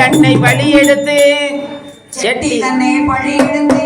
தன்னை பலி எடுத்து செட்டி தன்னை பழி எடுத்து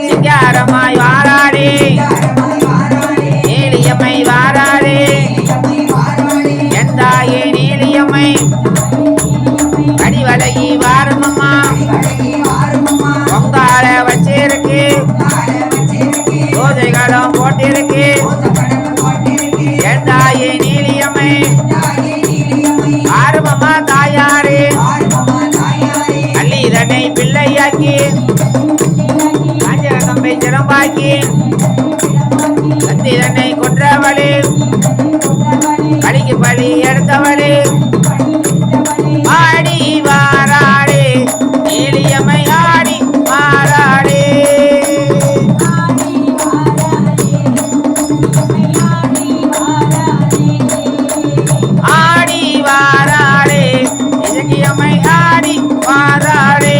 இலக்கியம்மை ஆடி வாராடே.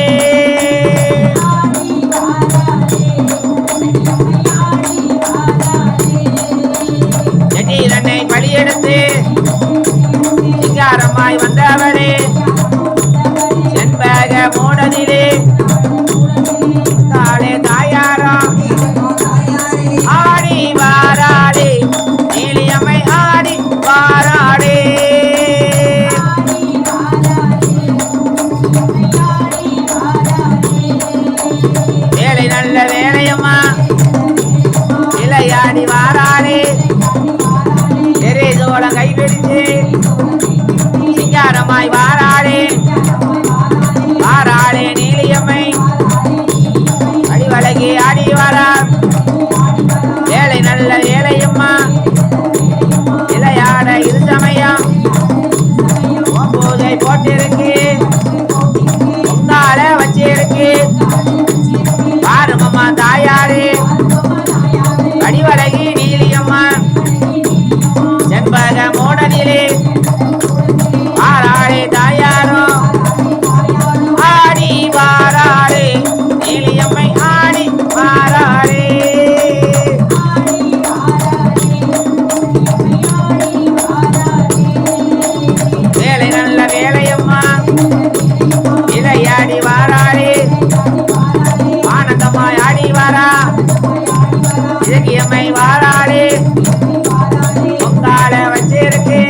எண்ணி தன்னை பலியெடுத்து சிங்காரமாய் வந்தவரே. செண்பக மூடதிலே தெரேசோளம் கைப்பிடிச்சு சிங்காரமாய் வாராளே. வாராளே நீலியம்மை. அடிவழகி ஆடி வாரா இலக்கியம்மை வாராடே பொங்கால வச்சிருக்கு.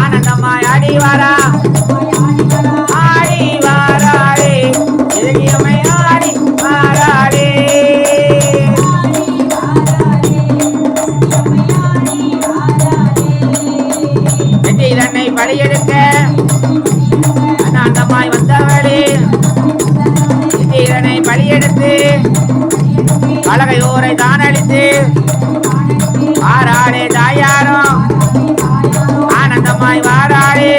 ஆனந்தமாய் ஆடி வாரா ஆடி வாராடே இலக்கியம்மை ஆடி வாராடே வெற்றி தன்னை பலியெடுக்க அனாந்தமாய் வந்தவளே. வெற்றிதனை பலியெடுத்து பலகையோரை தானளித்து வாராடே தாயாரும் ஆனந்தமாய் வாராடே.